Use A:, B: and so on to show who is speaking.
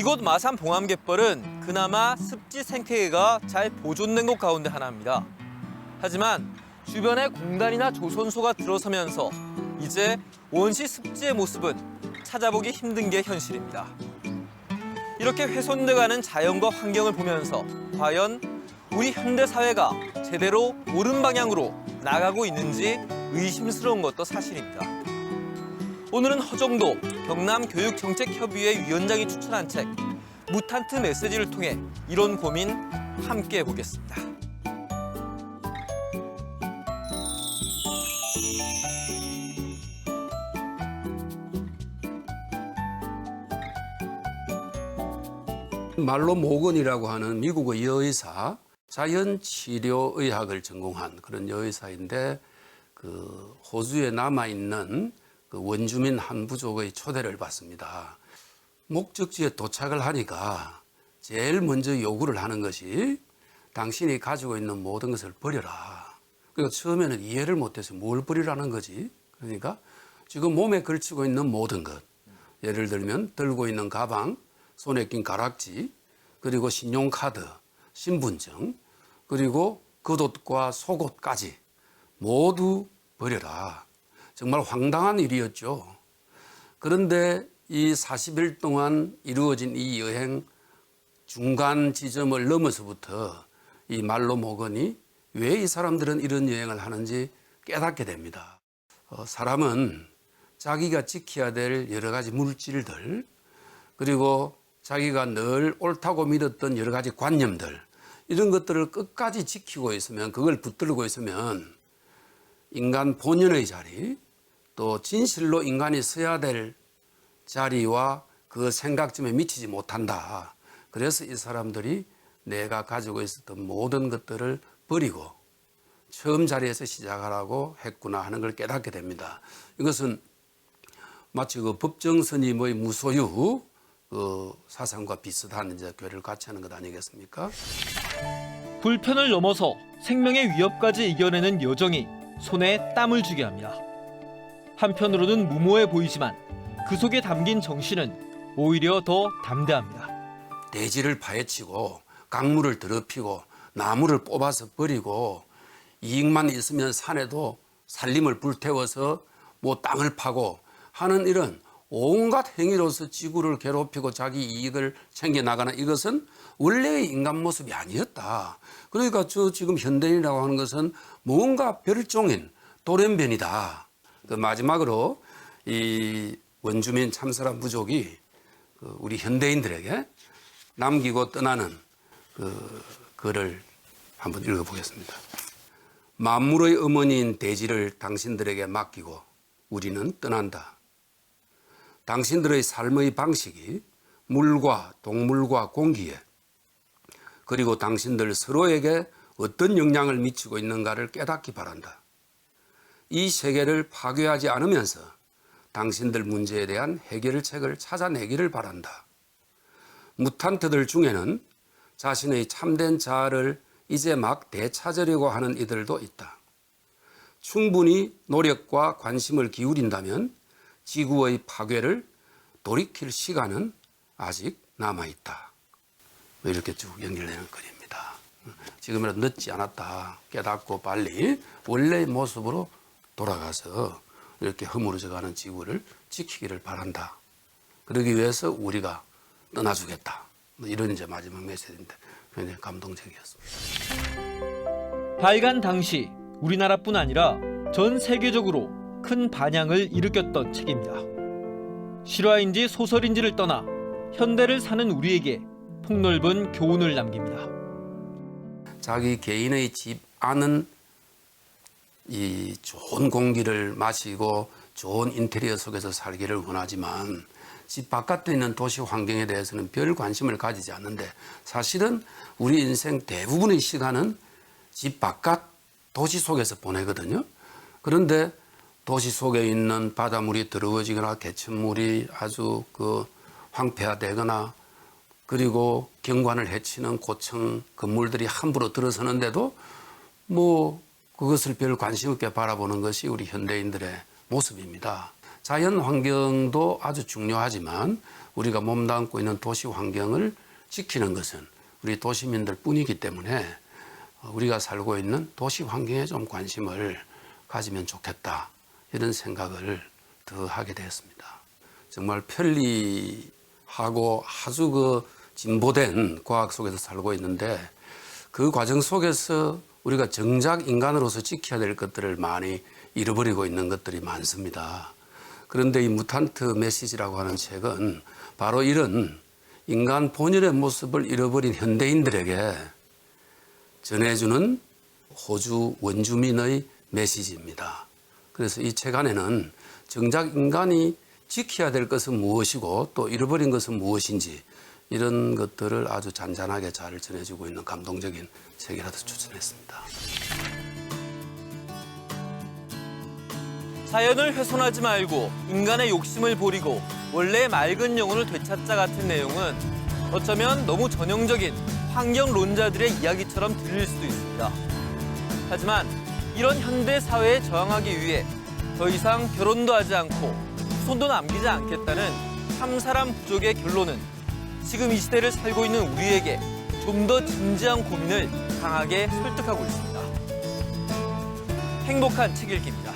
A: 이곳 마산 봉암갯벌은 그나마 습지 생태계가 잘 보존된 곳 가운데 하나입니다. 하지만 주변에 공단이나 조선소가 들어서면서 이제 원시 습지의 모습은 찾아보기 힘든 게 현실입니다. 이렇게 훼손돼가는 자연과 환경을 보면서 과연 우리 현대 사회가 제대로 옳은 방향으로 나가고 있는지 의심스러운 것도 사실입니다. 오늘은 허정도 경남 교육정책협의회 위원장이 추천한 책 무탄트 메시지를 통해 이런 고민 함께 해보겠습니다.
B: 말로 모건이라고 하는 미국의 여의사 자연치료의학을 전공한 그런 여의사인데 그 호주에 남아 있는 그 원주민 한 부족의 초대를 받습니다. 목적지에 도착을 하니까 제일 먼저 요구를 하는 것이 당신이 가지고 있는 모든 것을 버려라. 그러니까 처음에는 이해를 못해서 뭘 버리라는 거지. 그러니까 지금 몸에 걸치고 있는 모든 것. 예를 들면 들고 있는 가방, 손에 낀 가락지, 그리고 신용카드, 신분증, 그리고 겉옷과 속옷까지 모두 버려라. 정말 황당한 일이었죠. 그런데 이 40일 동안 이루어진 이 여행 중간 지점을 넘어서부터 이 말로 모건이 왜 이 사람들은 이런 여행을 하는지 깨닫게 됩니다. 어, 사람은 자기가 지켜야 될 여러 가지 물질들 그리고 자기가 늘 옳다고 믿었던 여러 가지 관념들 이런 것들을 끝까지 지키고 있으면 그걸 붙들고 있으면 인간 본연의 자리 또 진실로 인간이 서야 될 자리와 그 생각점에 미치지 못한다. 그래서 이 사람들이 내가 가지고 있었던 모든 것들을 버리고 처음 자리에서 시작하라고 했구나 하는 걸 깨닫게 됩니다. 이것은 마치 그 법정 스님의 무소유 그 사상과 비슷한 이제 교회를 같이 하는 것 아니겠습니까?
A: 불편을 넘어서 생명의 위협까지 이겨내는 여정이 손에 땀을 쥐게 합니다. 한편으로는 무모해 보이지만 그 속에 담긴 정신은 오히려 더 담대합니다.
B: 대지를 파헤치고 강물을 더럽히고 나무를 뽑아서 버리고 이익만 있으면 산에도 산림을 불태워서 뭐 땅을 파고 하는 이런 온갖 행위로서 지구를 괴롭히고 자기 이익을 챙겨 나가는 이것은 원래의 인간 모습이 아니었다. 그러니까 저 지금 현대인이라고 하는 것은 뭔가 별종인 돌연변이다. 그 마지막으로 이 원주민 참사람 부족이 그 우리 현대인들에게 남기고 떠나는 그 글을 한번 읽어보겠습니다. 만물의 어머니인 대지를 당신들에게 맡기고 우리는 떠난다. 당신들의 삶의 방식이 물과 동물과 공기에 그리고 당신들 서로에게 어떤 영향을 미치고 있는가를 깨닫기 바란다. 이 세계를 파괴하지 않으면서 당신들 문제에 대한 해결책을 찾아내기를 바란다. 무탄트들 중에는 자신의 참된 자아를 이제 막 되찾으려고 하는 이들도 있다. 충분히 노력과 관심을 기울인다면 지구의 파괴를 돌이킬 시간은 아직 남아 있다. 뭐 이렇게 쭉 연결되는 글입니다. 지금이라도 늦지 않았다. 깨닫고 빨리 원래의 모습으로 돌아가서 이렇게 허물어져 가는 지구를 지키기를 바란다. 그러기 위해서 우리가 떠나주겠다. 뭐 이런 이제 마지막 메시지인데 굉장히 감동적이었습니다.
A: 발간 당시 우리나라뿐 아니라 전 세계적으로 큰 반향을 일으켰던 책입니다. 실화인지 소설인지를 떠나 현대를 사는 우리에게 폭넓은 교훈을 남깁니다.
B: 자기 개인의 집 안은 이 좋은 공기를 마시고 좋은 인테리어 속에서 살기를 원하지만 집 바깥에 있는 도시 환경에 대해서는 별 관심을 가지지 않는데 사실은 우리 인생 대부분의 시간은 집 바깥 도시 속에서 보내거든요. 그런데 도시 속에 있는 바닷물이 더러워지거나 개천물이 아주 그 황폐화되거나 그리고 경관을 해치는 고층 건물들이 함부로 들어서는데도 뭐 그것을 별 관심 없게 바라보는 것이 우리 현대인들의 모습입니다. 자연 환경도 아주 중요하지만 우리가 몸담고 있는 도시 환경을 지키는 것은 우리 도시민들 뿐이기 때문에 우리가 살고 있는 도시 환경에 좀 관심을 가지면 좋겠다 이런 생각을 더 하게 되었습니다. 정말 편리하고 아주 그 진보된 과학 속에서 살고 있는데 그 과정 속에서 우리가 정작 인간으로서 지켜야 될 것들을 많이 잃어버리고 있는 것들이 많습니다. 그런데 이 무탄트 메시지라고 하는 책은 바로 이런 인간 본연의 모습을 잃어버린 현대인들에게 전해주는 호주 원주민의 메시지입니다. 그래서 이 책 안에는 정작 인간이 지켜야 될 것은 무엇이고 또 잃어버린 것은 무엇인지 이런 것들을 아주 잔잔하게 잘 전해주고 있는 감동적인 책이라서 추천했습니다.
A: 자연을 훼손하지 말고 인간의 욕심을 버리고 원래 맑은 영혼을 되찾자 같은 내용은 어쩌면 너무 전형적인 환경론자들의 이야기처럼 들릴 수도 있습니다. 하지만 이런 현대 사회에 저항하기 위해 더 이상 결혼도 하지 않고 후손도 남기지 않겠다는 참사람 부족의 결론은 지금 이 시대를 살고 있는 우리에게 좀 더 진지한 고민을 강하게 설득하고 있습니다. 행복한 책 읽기입니다.